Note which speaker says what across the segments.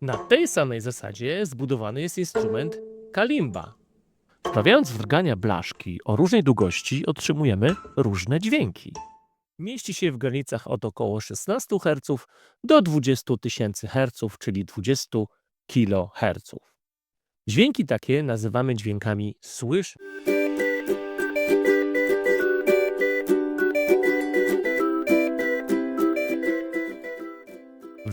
Speaker 1: Na tej samej zasadzie zbudowany jest instrument kalimba. Wprawiając wrgania blaszki o różnej długości, otrzymujemy różne dźwięki. Mieści się w granicach od około 16 Hz do 20 tysięcy Hz, czyli 20 kHz. Dźwięki takie nazywamy dźwiękami słysz.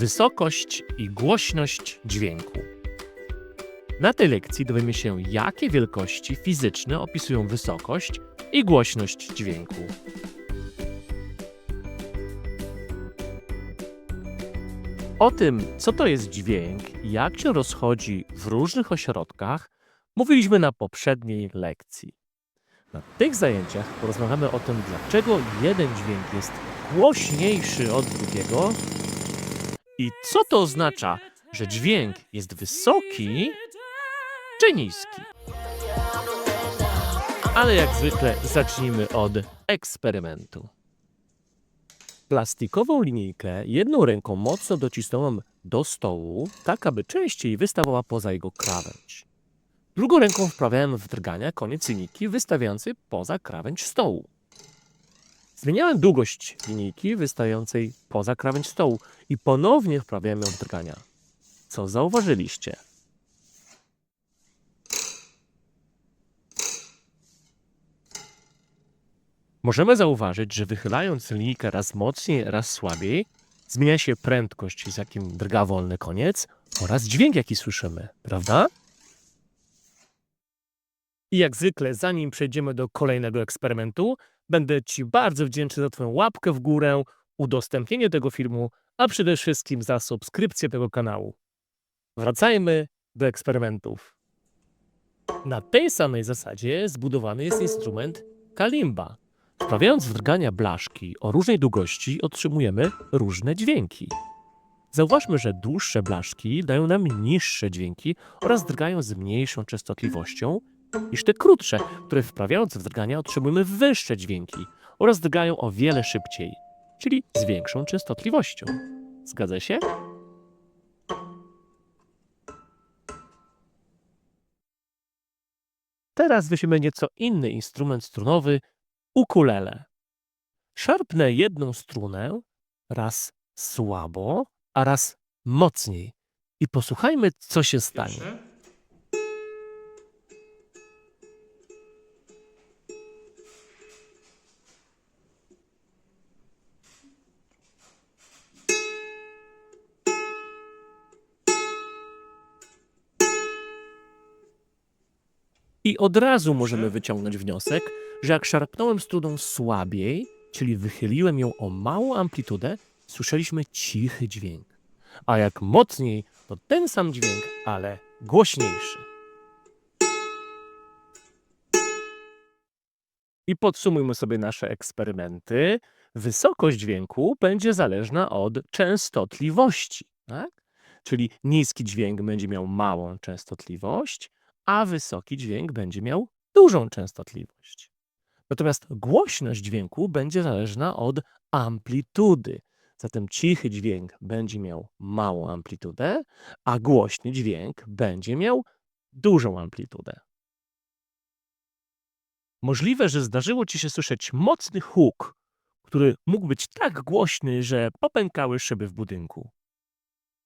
Speaker 1: Wysokość i głośność dźwięku. Na tej lekcji dowiemy się, jakie wielkości fizyczne opisują wysokość i głośność dźwięku. O tym, co to jest dźwięk i jak się rozchodzi w różnych ośrodkach, mówiliśmy na poprzedniej lekcji. Na tych zajęciach porozmawiamy o tym, dlaczego jeden dźwięk jest głośniejszy od drugiego i co to oznacza, że dźwięk jest wysoki czy niski. Ale jak zwykle zacznijmy od eksperymentu. Plastikową linijkę jedną ręką mocno docisnąłem do stołu, tak aby częściej wystawała poza jego krawędź. Drugą ręką wprawiałem w drgania koniec linijki wystawiający poza krawędź stołu. Zmieniałem długość linijki wystającej poza krawędź stołu i ponownie wprawiałem ją w drgania. Co zauważyliście? Możemy zauważyć, że wychylając linijkę raz mocniej, raz słabiej, zmienia się prędkość, z jakim drga wolny koniec oraz dźwięk, jaki słyszymy, prawda? I jak zwykle, zanim przejdziemy do kolejnego eksperymentu, będę Ci bardzo wdzięczny za Twoją łapkę w górę, udostępnienie tego filmu, a przede wszystkim za subskrypcję tego kanału. Wracajmy do eksperymentów. Na tej samej zasadzie zbudowany jest instrument kalimba. Wprawiając wrgania blaszki o różnej długości, otrzymujemy różne dźwięki. Zauważmy, że dłuższe blaszki dają nam niższe dźwięki oraz drgają z mniejszą częstotliwością niż te krótsze, które wprawiając w drgania otrzymujemy wyższe dźwięki oraz drgają o wiele szybciej, czyli z większą częstotliwością. Zgadza się? Teraz weźmiemy nieco inny instrument strunowy ukulele. Szarpnę jedną strunę raz słabo, a raz mocniej i posłuchajmy, co się stanie. I od razu możemy wyciągnąć wniosek, że jak szarpnąłem struną słabiej, czyli wychyliłem ją o małą amplitudę, słyszeliśmy cichy dźwięk. A jak mocniej, to ten sam dźwięk, ale głośniejszy. I podsumujmy sobie nasze eksperymenty. Wysokość dźwięku będzie zależna od częstotliwości, tak? Czyli niski dźwięk będzie miał małą częstotliwość, a wysoki dźwięk będzie miał dużą częstotliwość. Natomiast głośność dźwięku będzie zależna od amplitudy. Zatem cichy dźwięk będzie miał małą amplitudę, a głośny dźwięk będzie miał dużą amplitudę. Możliwe, że zdarzyło ci się słyszeć mocny huk, który mógł być tak głośny, że popękały szyby w budynku.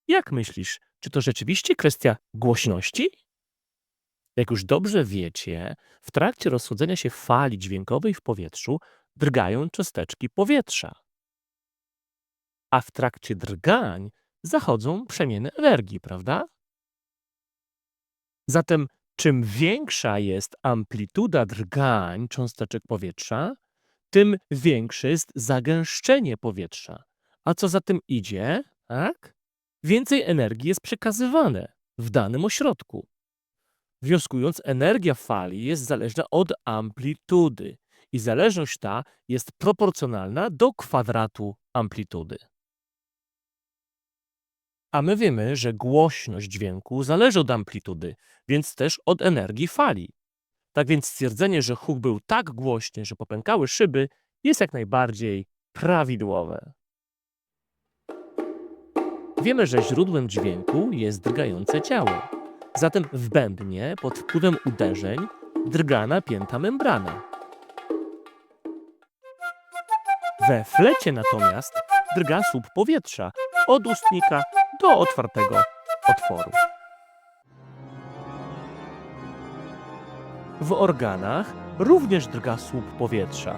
Speaker 1: Jak myślisz, czy to rzeczywiście kwestia głośności? Jak już dobrze wiecie, w trakcie rozchodzenia się fali dźwiękowej w powietrzu drgają cząsteczki powietrza. A w trakcie drgań zachodzą przemiany energii, prawda? Zatem czym większa jest amplituda drgań cząsteczek powietrza, tym większe jest zagęszczenie powietrza. A co za tym idzie, tak? Więcej energii jest przekazywane w danym ośrodku. Wnioskując, energia fali jest zależna od amplitudy i zależność ta jest proporcjonalna do kwadratu amplitudy. A my wiemy, że głośność dźwięku zależy od amplitudy, więc też od energii fali. Tak więc stwierdzenie, że huk był tak głośny, że popękały szyby, jest jak najbardziej prawidłowe. Wiemy, że źródłem dźwięku jest drgające ciało. Zatem w bębnie pod wpływem uderzeń drga napięta membrana. We flecie natomiast drga słup powietrza od ustnika do otwartego otworu. W organach również drga słup powietrza.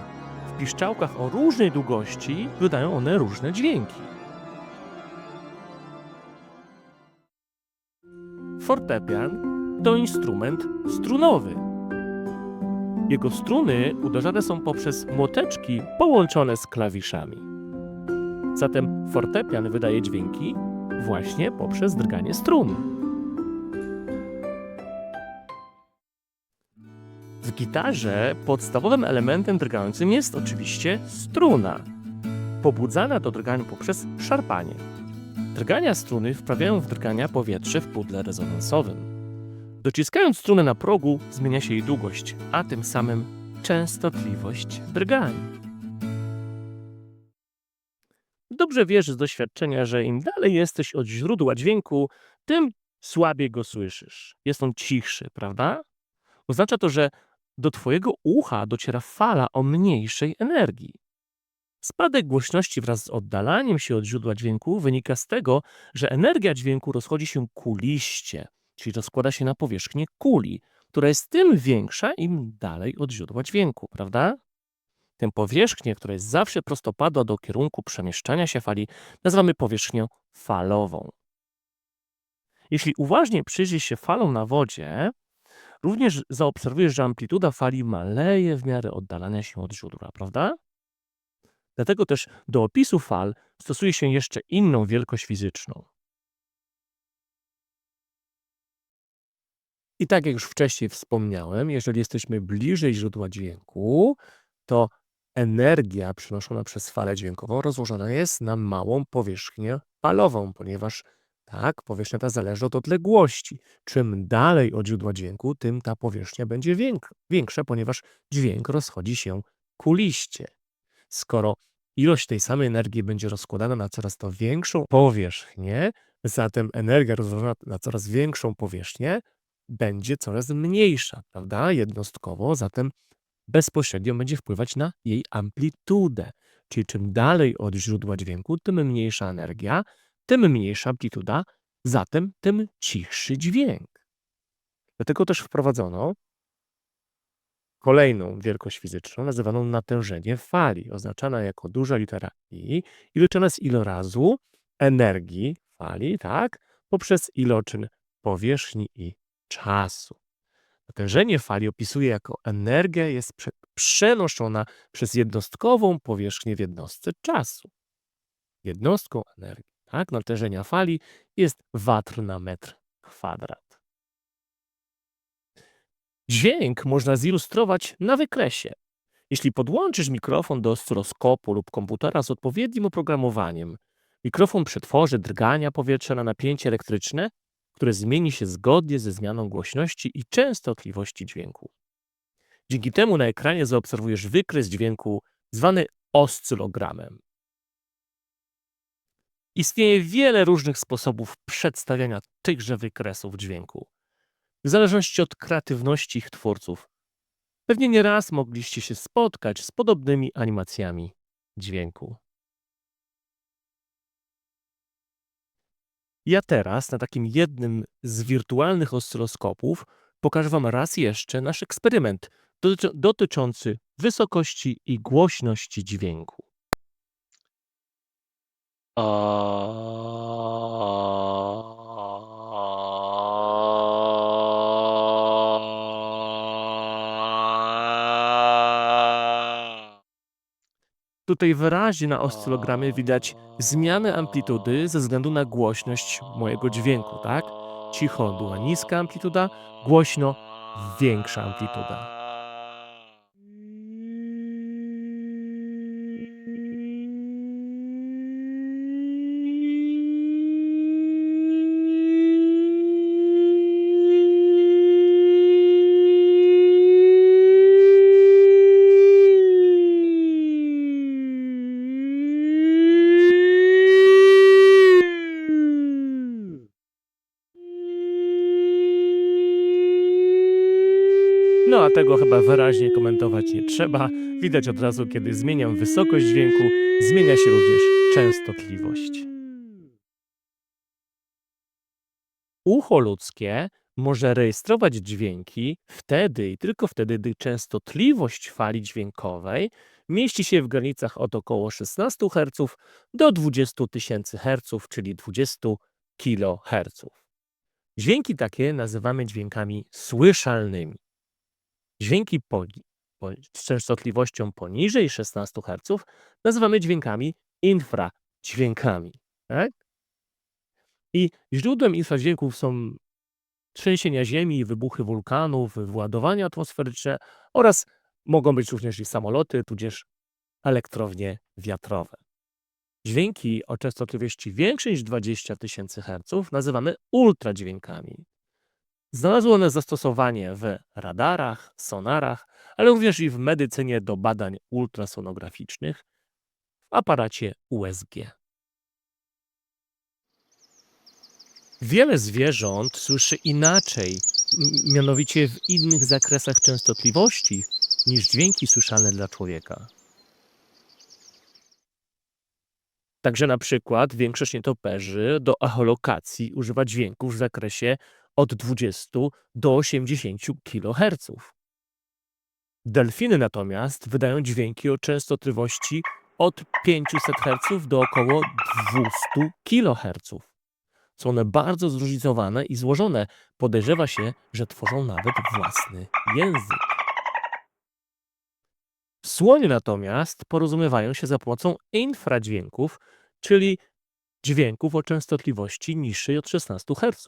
Speaker 1: W piszczałkach o różnej długości wydają one różne dźwięki. Fortepian to instrument strunowy. Jego struny uderzane są poprzez młoteczki połączone z klawiszami. Zatem fortepian wydaje dźwięki właśnie poprzez drganie strun. W gitarze podstawowym elementem drgającym jest oczywiście struna, pobudzana do drgania poprzez szarpanie. Drgania struny wprawiają w drgania powietrze w pudle rezonansowym. Dociskając strunę na progu, zmienia się jej długość, a tym samym częstotliwość drgań. Dobrze wiesz z doświadczenia, że im dalej jesteś od źródła dźwięku, tym słabiej go słyszysz. Jest on cichszy, prawda? Oznacza to, że do Twojego ucha dociera fala o mniejszej energii. Spadek głośności wraz z oddalaniem się od źródła dźwięku wynika z tego, że energia dźwięku rozchodzi się kuliście, czyli rozkłada się na powierzchnię kuli, która jest tym większa, im dalej od źródła dźwięku, prawda? Tę powierzchnię, która jest zawsze prostopadła do kierunku przemieszczania się fali, nazywamy powierzchnią falową. Jeśli uważnie przyjrzysz się falom na wodzie, również zaobserwujesz, że amplituda fali maleje w miarę oddalania się od źródła, prawda? Dlatego też do opisu fal stosuje się jeszcze inną wielkość fizyczną. I tak jak już wcześniej wspomniałem, jeżeli jesteśmy bliżej źródła dźwięku, to energia przenoszona przez falę dźwiękową rozłożona jest na małą powierzchnię falową, ponieważ tak, powierzchnia ta zależy od odległości. Czym dalej od źródła dźwięku, tym ta powierzchnia będzie większa, ponieważ dźwięk rozchodzi się kuliście. Skoro ilość tej samej energii będzie rozkładana na coraz to większą powierzchnię, zatem energia rozłożona na coraz większą powierzchnię będzie coraz mniejsza, prawda? Jednostkowo, zatem bezpośrednio będzie wpływać na jej amplitudę. Czyli czym dalej od źródła dźwięku, tym mniejsza energia, tym mniejsza amplituda, zatem tym cichszy dźwięk. Dlatego też wprowadzono kolejną wielkość fizyczną, nazywaną natężenie fali, oznaczana jako duża litera I i liczona z ilorazu energii fali, tak, poprzez iloczyn powierzchni i czasu. Natężenie fali opisuje jako energia jest przenoszona przez jednostkową powierzchnię w jednostce czasu. Jednostką energii, tak, natężenia fali jest watr na metr kwadrat. Dźwięk można zilustrować na wykresie. Jeśli podłączysz mikrofon do oscyloskopu lub komputera z odpowiednim oprogramowaniem, mikrofon przetworzy drgania powietrza na napięcie elektryczne, które zmieni się zgodnie ze zmianą głośności i częstotliwości dźwięku. Dzięki temu na ekranie zaobserwujesz wykres dźwięku zwany oscylogramem. Istnieje wiele różnych sposobów przedstawiania tychże wykresów dźwięku w zależności od kreatywności ich twórców. Pewnie nieraz mogliście się spotkać z podobnymi animacjami dźwięku. Ja teraz na takim jednym z wirtualnych oscyloskopów pokażę Wam raz jeszcze nasz eksperyment dotyczący wysokości i głośności dźwięku. Tutaj wyraźnie na oscylogramie widać zmianę amplitudy ze względu na głośność mojego dźwięku, tak? Cicho była niska amplituda, głośno większa amplituda. Tego chyba wyraźnie komentować nie trzeba. Widać od razu, kiedy zmieniam wysokość dźwięku, zmienia się również częstotliwość. Ucho ludzkie może rejestrować dźwięki wtedy i tylko wtedy, gdy częstotliwość fali dźwiękowej mieści się w granicach od około 16 Hz do 20 tysięcy Hz, czyli 20 kHz. Dźwięki takie nazywamy dźwiękami słyszalnymi. Dźwięki po, po, z częstotliwością poniżej 16 Hz nazywamy dźwiękami infradźwiękami. Tak? I źródłem infradźwięków są trzęsienia ziemi, wybuchy wulkanów, wyładowania atmosferyczne oraz mogą być również i samoloty, tudzież elektrownie wiatrowe. Dźwięki o częstotliwości większej niż 20 tysięcy Hz nazywamy ultradźwiękami. Znalazły one zastosowanie w radarach, sonarach, ale również i w medycynie do badań ultrasonograficznych w aparacie USG. Wiele zwierząt słyszy inaczej, mianowicie w innych zakresach częstotliwości niż dźwięki słyszalne dla człowieka. Także na przykład większość nietoperzy do echolokacji używa dźwięków w zakresie od 20 do 80 kHz. Delfiny natomiast wydają dźwięki o częstotliwości od 500 Hz do około 200 kHz. Są one bardzo zróżnicowane i złożone. Podejrzewa się, że tworzą nawet własny język. Słonie natomiast porozumiewają się za pomocą infradźwięków, czyli dźwięków o częstotliwości niższej od 16 Hz,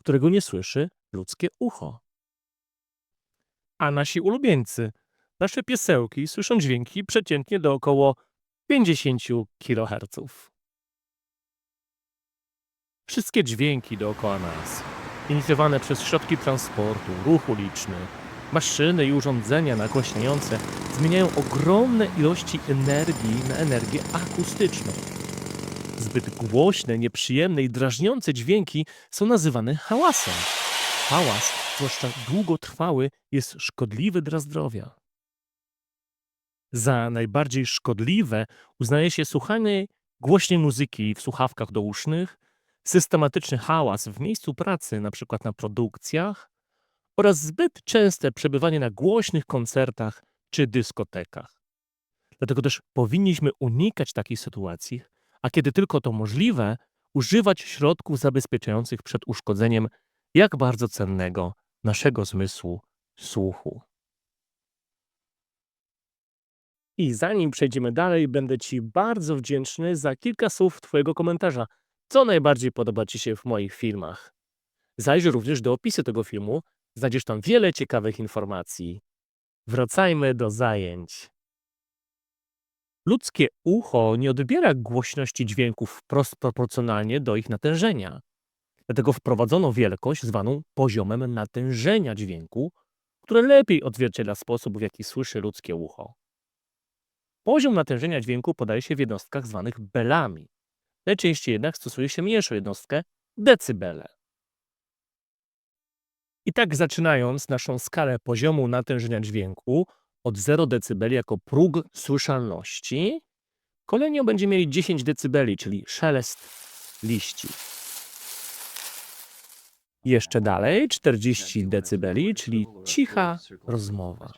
Speaker 1: którego nie słyszy ludzkie ucho. A nasi ulubieńcy, nasze piesełki, słyszą dźwięki przeciętnie do około 50 kHz. Wszystkie dźwięki dookoła nas, inicjowane przez środki transportu, ruch uliczny, maszyny i urządzenia nagłaśniające, zmieniają ogromne ilości energii na energię akustyczną. Zbyt głośne, nieprzyjemne i drażniące dźwięki są nazywane hałasem. Hałas, zwłaszcza długotrwały, jest szkodliwy dla zdrowia. Za najbardziej szkodliwe uznaje się słuchanie głośnej muzyki w słuchawkach dousznych, systematyczny hałas w miejscu pracy, np. na produkcjach, oraz zbyt częste przebywanie na głośnych koncertach czy dyskotekach. Dlatego też powinniśmy unikać takich sytuacji, a kiedy tylko to możliwe, używać środków zabezpieczających przed uszkodzeniem jak bardzo cennego naszego zmysłu słuchu. I zanim przejdziemy dalej, będę Ci bardzo wdzięczny za kilka słów Twojego komentarza, co najbardziej podoba Ci się w moich filmach. Zajrzyj również do opisu tego filmu, znajdziesz tam wiele ciekawych informacji. Wracajmy do zajęć. Ludzkie ucho nie odbiera głośności dźwięków wprost proporcjonalnie do ich natężenia. Dlatego wprowadzono wielkość zwaną poziomem natężenia dźwięku, które lepiej odzwierciedla sposób, w jaki słyszy ludzkie ucho. Poziom natężenia dźwięku podaje się w jednostkach zwanych belami. Najczęściej jednak stosuje się mniejszą jednostkę decybele. I tak zaczynając naszą skalę poziomu natężenia dźwięku od 0 dB jako próg słyszalności, kolejno będziemy mieli 10 dB, czyli szelest liści. Jeszcze dalej 40 dB, czyli cicha rozmowa.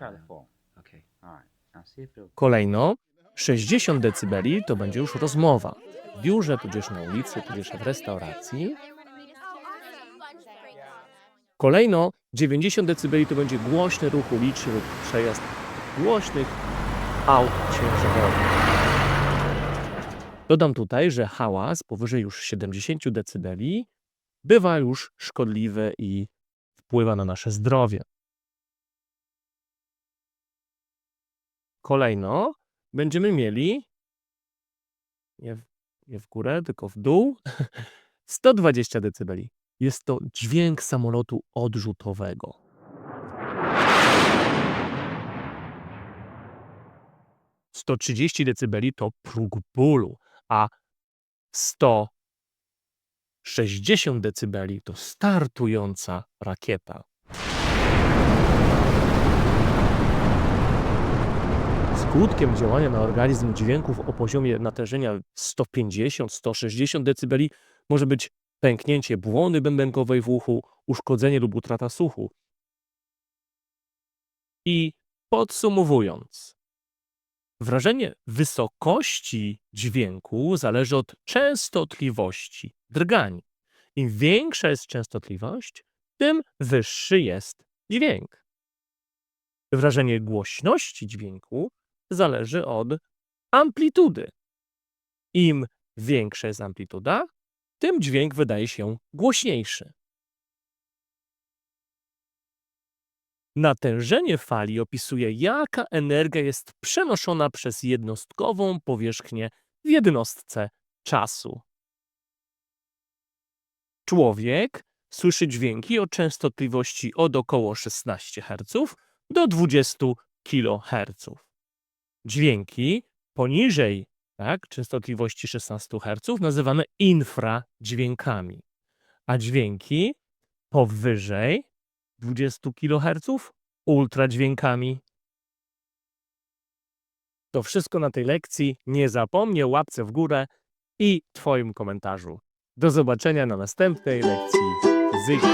Speaker 1: Kolejno 60 dB to będzie już rozmowa. W biurze, tudzież na ulicy, tudzież w restauracji. Kolejno 90 dB to będzie głośny ruch uliczny lub przejazd głośnych aut ciężarowych. Dodam tutaj, że hałas powyżej już 70 dB bywa już szkodliwy i wpływa na nasze zdrowie. Kolejno będziemy mieli nie w, nie w górę, tylko w dół 120 dB. Jest to dźwięk samolotu odrzutowego. 130 dB to próg bólu, a 160 dB to startująca rakieta. Skutkiem działania na organizm dźwięków o poziomie natężenia 150-160 dB może być pęknięcie błony bębenkowej w uchu, uszkodzenie lub utrata słuchu. I podsumowując, wrażenie wysokości dźwięku zależy od częstotliwości drgań. Im większa jest częstotliwość, tym wyższy jest dźwięk. Wrażenie głośności dźwięku zależy od amplitudy. Im większa jest amplituda, tym dźwięk wydaje się głośniejszy. Natężenie fali opisuje, jaka energia jest przenoszona przez jednostkową powierzchnię w jednostce czasu. Człowiek słyszy dźwięki o częstotliwości od około 16 Hz do 20 kHz. Dźwięki poniżej tak, częstotliwości 16 Hz nazywane infradźwiękami, a dźwięki powyżej 20 kHz ultradźwiękami. To wszystko na tej lekcji. Nie zapomnij łapce w górę i Twoim komentarzu. Do zobaczenia na następnej lekcji fizyki.